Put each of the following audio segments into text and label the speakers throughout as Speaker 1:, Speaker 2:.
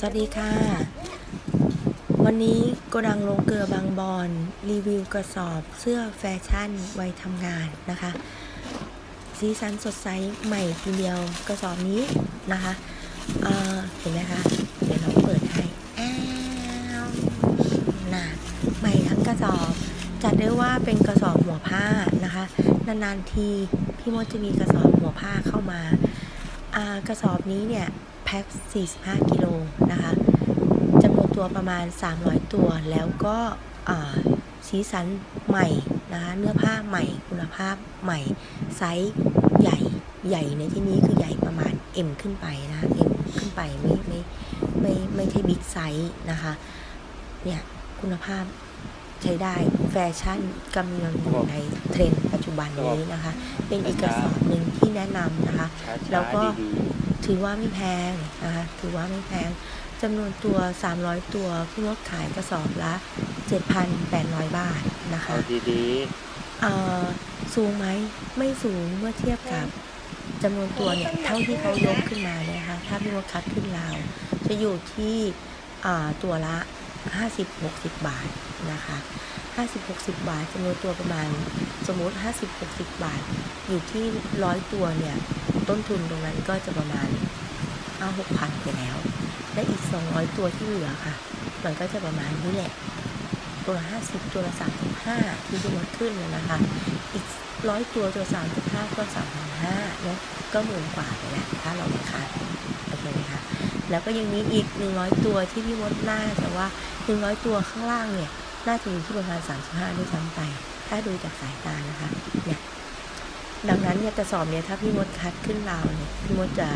Speaker 1: สวัสดีค่ะ วันนี้โกดังโรงเกลือบางบอน รีวิวกระสอบเสื้อแฟชั่นวัยทำงานนะคะ สีสันสดใสใหม่ทีเดียวกระสอบนี้นะคะเเห็นไหมคะ เดี๋ยวเราเปิดให้อ้น่ะใหม่ทั้งกระสอบ จัดได้ว่าเป็นกระสอบหัวผ้านะคะ นานๆทีพี่มดจะมีกระสอบหัวผ้าเข้ามากระสอบนี้เนี่ย แพ็ค 45 กิโลนะคะจำนวนตัวประมาณ 300 ตัว แล้วก็สีสันใหม่นะคะเนื้อผ้าใหม่คุณภาพใหม่ ไซส์ใหญ่ใหญ่ในที่นี้คือใหญ่ประมาณ M ขึ้นไปนะ M ขึ้นไปไม่ไม่ไม่ไม่ใช่บิ๊กไซส์นะคะเนี่ยคุณภาพใช้ได้ ชั่นกำลังอยู่ในเทรนด์ปัจจุบันนี้นะคะ เป็นอีกกระสอบหนึ่งที่แนะนำนะคะ
Speaker 2: ช้าๆ
Speaker 1: แล้วก็
Speaker 2: ดี
Speaker 1: ถือว่าไม่แพงนะคะ ถือว่าไม่แพงจำนวนตัว 300 ตัวพี่มดขายกระสอบละ 7,800 บาทนะ
Speaker 2: ๆ
Speaker 1: คะ
Speaker 2: เอาดี
Speaker 1: เอ่อสูงไหมไม่สูงเมื่อเทียบกับจำนวนตัวเนี่ยเท่าที่เขายกขึ้นมาเนี่ยนะคะถ้าพี่มดคัดขึ้นราวจะอยู่ที่อ่าตัวละ 50-60 บาทนะคะ50-60 บาทจำนวนตัวประมาณสมมติ 50-60 บาท อยู่ที่ร้อยตัวเนี่ย ต้นทุนตรงนั้นก็จะประมาณเอาหกพันไปแล้ว และอีก 200 ตัวที่เหลือค่ะ มันก็จะประมาณนี้แหละ ตัวละ50 ตัวละ35 ที่จะลดขึ้นนะนะคะ อีกร้อยตัวตัว35ก็3,500เนาะก็หมื่นกว่าไปแล้วถ้าเราไม่คัดโอเคไหมคะแล้วก็ยังมีอีก 100 ตัวที่พี่มดน่าจะว่า 100ตัวข้างล่างเนี่ย น่าจะอยู่ที่ประมาณ 35 ด้วยซ้ำไป ถ้าดูจากสายตานะคะเนี่ยดังนั้นเนี่ยกระสอบเนี่ยถ้าพี่มดคัดขึ้นราวเนี่ยพี่มดจะ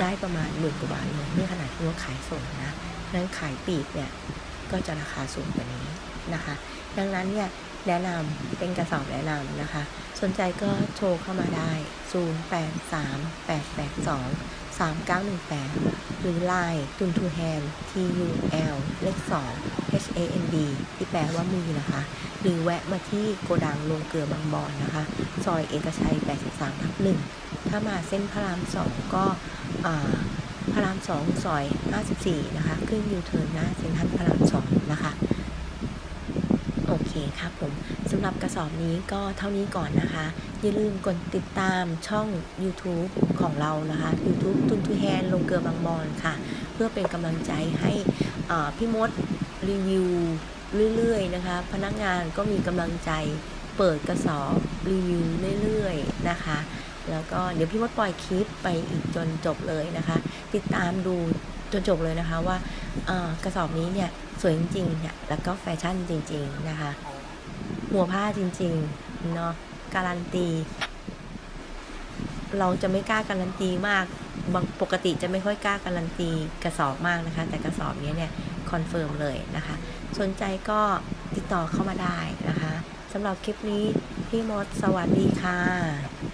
Speaker 1: ได้ประมาณหมื่นกว่าบาทเลยนี่ขนาดพี่มดขายส่งนะนั้นขายปีกเนี่ยก็จะราคาสูงกว่านี้นะคะ ดังนั้นเนี่ยแนะนำเป็นกระสอบแนะนำนะคะ สนใจก็โทรเข้ามาได้ 0 8 3 8 8 2 3 9 1 8 หรือ Line ตุนทูแฮน T U L เลข2 H A N D ที่แปลว่ามือนะคะ หรือแวะมาที่โกดังโรงเกลือบางบอนนะคะ ซอยเอกชัย 83ทับ1ถ้ามาเส้นพระราม 2 ก็พระราม 2 ซอย 54 นะคะ ขึ้นยูเทิร์นหน้าเซ็นทรัลพระราม 2 นะคะ โอเคครับผมสำหรับกระสอบนี้ก็เท่านี้ก่อนนะคะ อย่าลืมกดติดตามช่อง YouTube ของเรานะคะ YouTube ตุนทูแฮนลงเกลือบางบอนค่ะ เพื่อเป็นกำลังใจให้พี่มดรีวิวเรื่อยๆนะคะ พนักงานก็มีกำลังใจเปิดกระสอบรีวิวเรื่อยๆนะคะ แล้วก็เดี๋ยวพี่มดปล่อยคลิปไปอีกจนจบเลยนะคะ ติดตามดู จนจบเลยนะคะว่ากระสอบนี้เนี่ยสวยจริงๆเนี่ยแล้วก็แฟชั่นจริง ๆ นะคะ หัวผ้าจริงๆเนาะการันตี เราจะไม่กล้าการันตีมากบางปกติจะไม่ค่อยกล้าการันตีกระสอบมากนะคะ แต่กระสอบนี้เนี่ยคอนเฟิร์มเลยนะคะ สนใจก็ติดต่อเข้ามาได้นะคะสำหรับคลิปนี้พี่มดสวัสดีค่ะ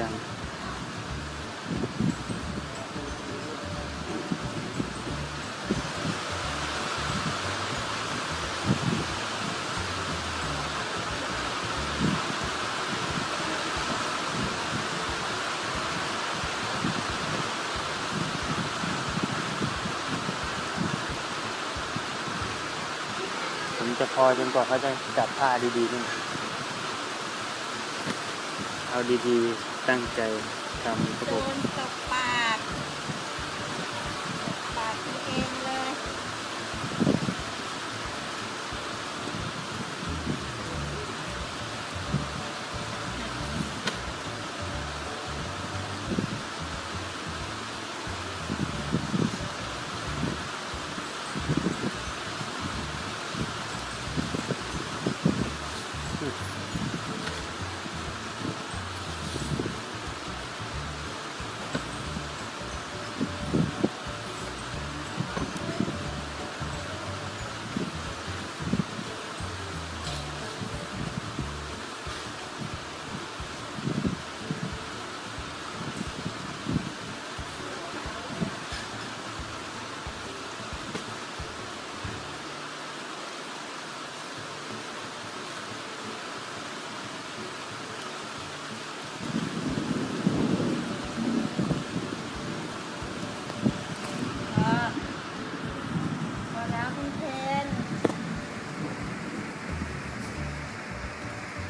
Speaker 2: ยังผมจะพอจนกว่าเขาจะจับผ้าดีๆนี่เอาดีๆ ตั้งใจทำระ
Speaker 3: โด
Speaker 2: บบ
Speaker 3: นตบปากป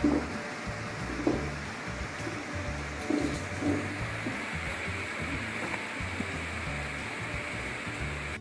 Speaker 3: คุณเพน